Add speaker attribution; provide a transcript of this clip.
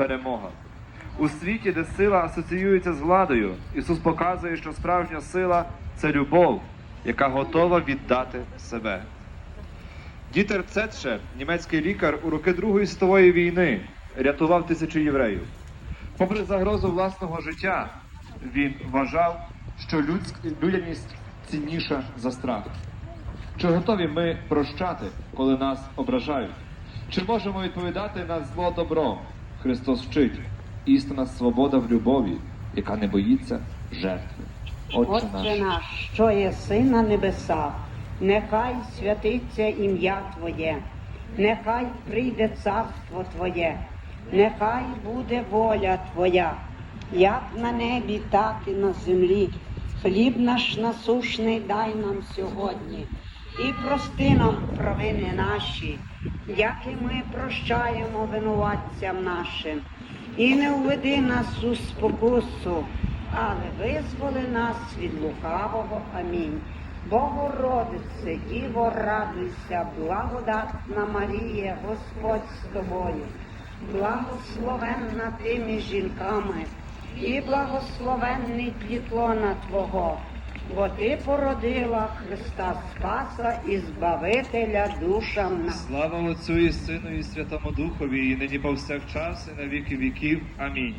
Speaker 1: перемога. У світі, де сила асоціюється з владою, Ісус показує, що справжня сила це любов, яка готова віддати себе. Дітер Цетше, німецький лікар, у роки Другої світової війни рятував тисячі євреїв. Попри загрозу власного життя, він вважав, що людськ- людяність цінніша за страх. Чи готові ми прощати, коли нас ображають? Чи можемо відповідати на зло добром? Христос вчить. Істинна свобода в любові, яка не боїться жертви. Отче
Speaker 2: Отче
Speaker 1: наш.
Speaker 2: наш, що єси на небесах, нехай святиться ім'я Твоє, нехай прийде царство Твоє, нехай буде воля Твоя, як на небі, так і на землі. Хліб наш насушний дай нам сьогодні, і прости нам провини наші, як і ми прощаємо винуватцям нашим. І не введи нас у спокусу, але визволи нас від лукавого. Амінь. Богородице, Діво, радуйся, благодатна Марія, Господь з тобою, благословенна ти між жінками, і благословенний плітлона Твого, бо ти породила Христа Спаса і Збавителя душам.
Speaker 1: Слава Отцю і Сину і Святому Духові, і нині повсякчас, і на віки віків. Амінь.